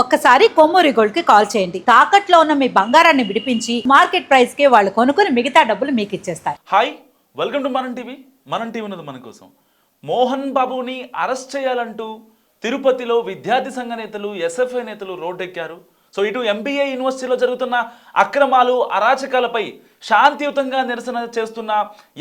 ఒక్కసారి కొమ్మూరి గోల్డ్కి కాల్ చేయండి. తాకట్లో ఉన్న మీ బంగారాన్ని విడిపించి మార్కెట్ ప్రైస్కి వాళ్ళు కొనుక్కుని మిగతా డబ్బులు మీకు ఇచ్చేస్తారు. హాయ్ వెల్కమ్ టు మనం టీవీ. మనం టీవీ ఉన్నది మన కోసం. మోహన్ బాబుని అరెస్ట్ చేయాలంటూ తిరుపతిలో విద్యార్థి సంఘ నేతలు ఎస్ఎఫ్ఐ నేతలు రోడ్డెక్కారు. సో ఇటు ఎంబీఏ యూనివర్సిటీలో జరుగుతున్న అక్రమాలు అరాచకాలపై శాంతియుతంగా నిరసన చేస్తున్న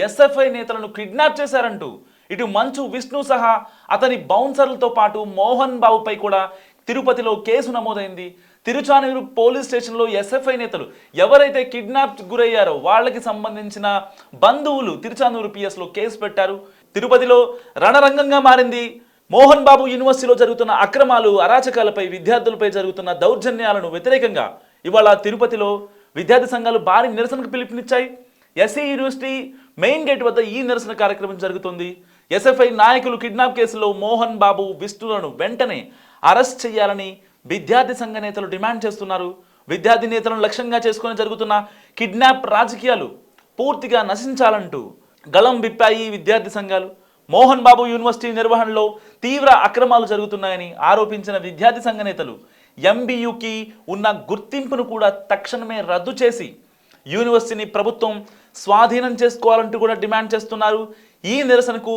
ఎస్ఎఫ్ఐ నేతలను కిడ్నాప్ చేశారంటూ ఇటు మంచు విష్ణు సహా అతని బౌన్సర్లతో పాటు మోహన్ బాబుపై కూడా తిరుపతిలో కేసు నమోదైంది. తిరుచానూరు పోలీస్ స్టేషన్లో ఎస్ఎఫ్ఐ నేతలు ఎవరైతే కిడ్నాప్ గురయ్యారో వాళ్ళకి సంబంధించిన బంధువులు తిరుచానూరు పిఎస్లో కేసు పెట్టారు. తిరుపతిలో రణరంగంగా మారింది. మోహన్ బాబు యూనివర్సిటీలో జరుగుతున్న అక్రమాలు అరాచకాలపై విద్యార్థులపై జరుగుతున్న దౌర్జన్యాలను వ్యతిరేకంగా ఇవాళ తిరుపతిలో విద్యార్థి సంఘాలు భారీ నిరసనకు పిలుపునిచ్చాయి. ఎస్సీ యూనివర్సిటీ మెయిన్ గేట్ వద్ద ఈ నిరసన కార్యక్రమం జరుగుతుంది. ఎస్ఎఫ్ఐ నాయకులు కిడ్నాప్ కేసులో మోహన్ బాబు విష్ణులను వెంటనే అరెస్ట్ చేయాలని విద్యార్థి సంఘ నేతలు డిమాండ్ చేస్తున్నారు. విద్యార్థి నేతలను లక్ష్యంగా చేసుకుని జరుగుతున్న కిడ్నాప్ రాజకీయాలు పూర్తిగా నశించాలంటూ గళం విప్పాయి విద్యార్థి సంఘాలు. మోహన్ బాబు యూనివర్సిటీ నిర్వహణలో తీవ్ర అక్రమాలు జరుగుతున్నాయని ఆరోపించిన విద్యార్థి సంఘ నేతలు ఎంబీయూకి ఉన్న గుర్తింపును కూడా తక్షణమే రద్దు చేసి యూనివర్సిటీని ప్రభుత్వం స్వాధీనం చేసుకోవాలంటూ కూడా డిమాండ్ చేస్తున్నారు. ఈ నిరసనకు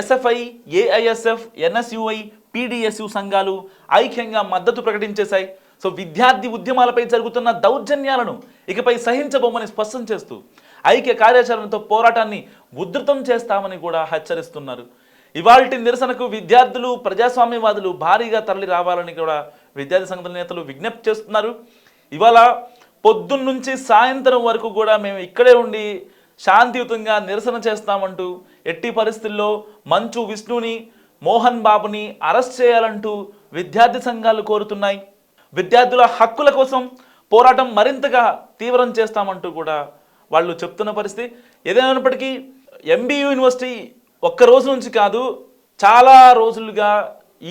ఎస్ఎఫ్ఐ ఏఐఎస్ఎఫ్ ఎన్ఎస్యుఐ పీడిఎస్యు సంఘాలు ఐక్యంగా మద్దతు ప్రకటించేశాయి. సో విద్యార్థి ఉద్యమాలపై జరుగుతున్న దౌర్జన్యాలను ఇకపై సహించబోమని స్పష్టం చేస్తూ ఐక్య కార్యాచరణతో పోరాటాన్ని ఉధృతం చేస్తామని కూడా హెచ్చరిస్తున్నారు. ఇవాల్టి నిరసనకు విద్యార్థులు ప్రజాస్వామ్యవాదులు భారీగా తరలి రావాలని కూడా విద్యార్థి సంఘాల నేతలు విజ్ఞప్తి చేస్తున్నారు. ఇవాళ పొద్దున్నుంచి సాయంత్రం వరకు కూడా మేము ఇక్కడే ఉండి శాంతియుతంగా నిరసన చేస్తామంటూ ఎట్టి పరిస్థితుల్లో మంచు విష్ణుని మోహన్ బాబుని అరెస్ట్ చేయాలంటూ విద్యార్థి సంఘాలు కోరుతున్నాయి. విద్యార్థుల హక్కుల కోసం పోరాటం మరింతగా తీవ్రం చేస్తామంటూ కూడా వాళ్ళు చెప్తున్న పరిస్థితి. ఏదైనప్పటికీ ఎంబీయూ యూనివర్సిటీ ఒక్క రోజు నుంచి కాదు చాలా రోజులుగా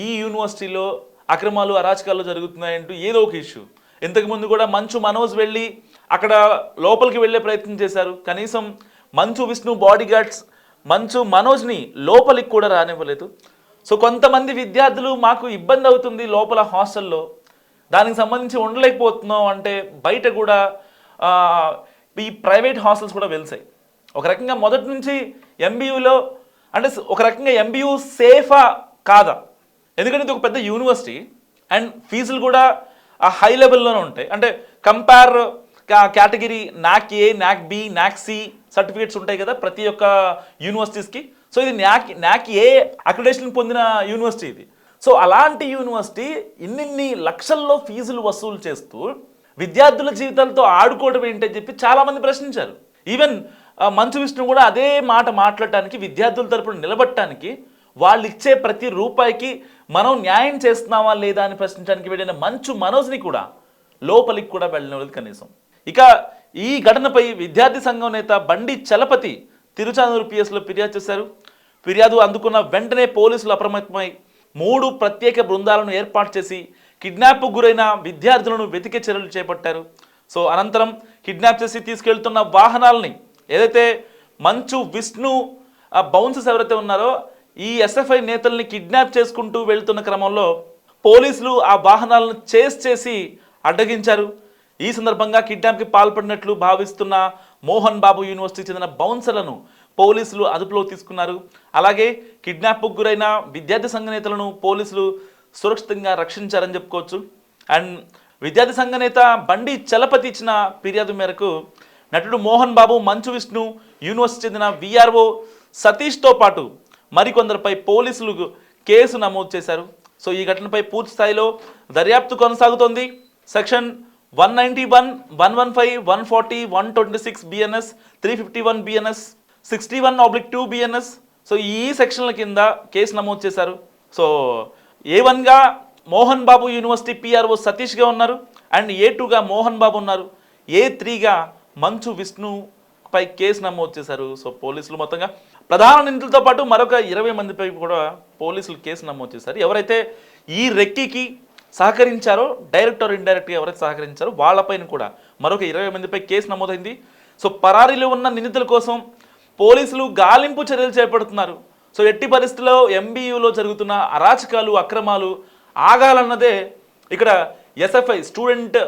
ఈ యూనివర్సిటీలో అక్రమాలు అరాచకాలు జరుగుతున్నాయంటూ ఏదో ఒక ఇష్యూ. ఇంతకుముందు కూడా మంచు మనోజ్ వెళ్ళి అక్కడ లోపలికి వెళ్ళే ప్రయత్నం చేశారు. కనీసం మంచు విష్ణు బాడీ గార్డ్స్ మంచు మనోజ్ని లోపలికి కూడా రానివ్వలేదు. సో కొంతమంది విద్యార్థులు మాకు ఇబ్బంది అవుతుంది లోపల హాస్టల్లో. దానికి సంబంధించి ఉండలేకపోతున్నాం అంటే బయట కూడా ఈ ప్రైవేట్ హాస్టల్స్ కూడా వెలిసాయి ఒక రకంగా మొదటి నుంచి ఎంబీయూలో అంటే ఒక రకంగా ఎంబీయూ సేఫా కాదా? ఎందుకంటే ఇది ఒక పెద్ద యూనివర్సిటీ అండ్ ఫీజులు కూడా ఆ హై లెవెల్లోనే ఉంటాయి. అంటే కంపేర్ కేటగిరీ నాక్ ఏ నాక్ బి నాక్ సి సర్టిఫికేట్స్ ఉంటాయి కదా ప్రతి ఒక్క యూనివర్సిటీస్కి. సో ఇది న్యాక్ న్యాక్ ఏ అక్రిడేషన్ పొందిన యూనివర్సిటీ ఇది? సో అలాంటి యూనివర్సిటీ ఇన్నిన్ని లక్షల్లో ఫీజులు వసూలు చేస్తూ విద్యార్థుల జీవితాలతో ఆడుకోవడం ఏంటని చెప్పి చాలామంది ప్రశ్నించారు. ఈవెన్ మంచు విష్ణు కూడా అదే మాట మాట్లాడటానికి విద్యార్థుల తరపున నిలబడటానికి వాళ్ళు ఇచ్చే ప్రతి రూపాయికి మనం న్యాయం చేస్తున్నామా లేదా అని ప్రశ్నించడానికి వెళ్ళిన మంచు మనోజ్ని కూడా లోపలికి కూడా వెళ్ళినది కనీసం. ఇక ఈ ఘటనపై విద్యార్థి సంఘం నేత బండి చలపతి తిరుచానూరు పిఎస్లో ఫిర్యాదు చేశారు. ఫిర్యాదు అందుకున్న వెంటనే పోలీసులు అప్రమత్తమై మూడు ప్రత్యేక బృందాలను ఏర్పాటు చేసి కిడ్నాప్కు గురైన విద్యార్థులను వెతికే చర్యలు చేపట్టారు. సో అనంతరం కిడ్నాప్ చేసి తీసుకెళ్తున్న వాహనాలని ఏదైతే మంచు విష్ణు ఆ బౌన్సెస్ ఎవరైతే ఉన్నారో ఈ ఎస్ఎఫ్ఐ నేతల్ని కిడ్నాప్ చేసుకుంటూ వెళ్తున్న క్రమంలో పోలీసులు ఆ వాహనాలను చేస్ చేసి అడ్డగించారు. ఈ సందర్భంగా కిడ్నాప్కి పాల్పడినట్లు భావిస్తున్న మోహన్ బాబు యూనివర్సిటీకి చెందిన బౌన్సర్లను పోలీసులు అదుపులో తీసుకున్నారు. అలాగే కిడ్నాప్కు గురైన విద్యార్థి సంఘ నేతలను పోలీసులు సురక్షితంగా రక్షించారని చెప్పుకోవచ్చు. అండ్ విద్యార్థి సంఘ నేత బండి చలపతి ఇచ్చిన ఫిర్యాదు మేరకు నటుడు మోహన్ బాబు మంచు విష్ణు యూనివర్సిటీ చెందిన విఆర్ఓ సతీష్తో పాటు మరికొందరిపై పోలీసులు కేసు నమోదు చేశారు. సో ఈ ఘటనపై పూర్తి స్థాయిలో దర్యాప్తు కొనసాగుతోంది. Section one ninety one one one five one forty one twenty six BNS three fifty one BNS sixty one oblique two BNS so ఈ సెక్షన్ల కింద కేసు నమోదు చేశారు. సో ఏ వన్గా మోహన్ బాబు యూనివర్సిటీ పిఆర్ఓ సతీష్గా ఉన్నారు. అండ్ ఏ టూగా మోహన్ బాబు ఉన్నారు. ఏ త్రీగా మంచు విష్ణు పై కేసు నమోదు చేశారు. సో పోలీసులు మొత్తంగా ప్రధాన నిందితులతో పాటు మరొక ఇరవై మందిపై కూడా పోలీసులు కేసు నమోదు చేశారు. ఎవరైతే ఈ రెక్కికి సహకరించారో డైరెక్ట్ ఆర్ ఇండైరెక్ట్గా ఎవరైతే సహకరించారో వాళ్ళపైన కూడా మరొక ఇరవై మందిపై కేసు నమోదైంది. సో పరారీలో ఉన్న నిందితుల కోసం పోలీసులు గాలింపు చర్యలు చేపడుతున్నారు. సో ఎట్టి పరిస్థితుల్లో ఎంబీయూలో జరుగుతున్న అరాచకాలు అక్రమాలు ఆగాలన్నదే ఇక్కడ ఎస్ఎఫ్ఐ స్టూడెంట్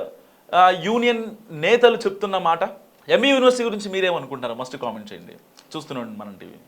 యూనియన్ నేతలు చెప్తున్న మాట. ఎంఈ యూనివర్సిటీ గురించి మీరేమనుకుంటారు మస్ట్ కామెంట్ చేయండి. చూస్తున్నాం మనం టీవీ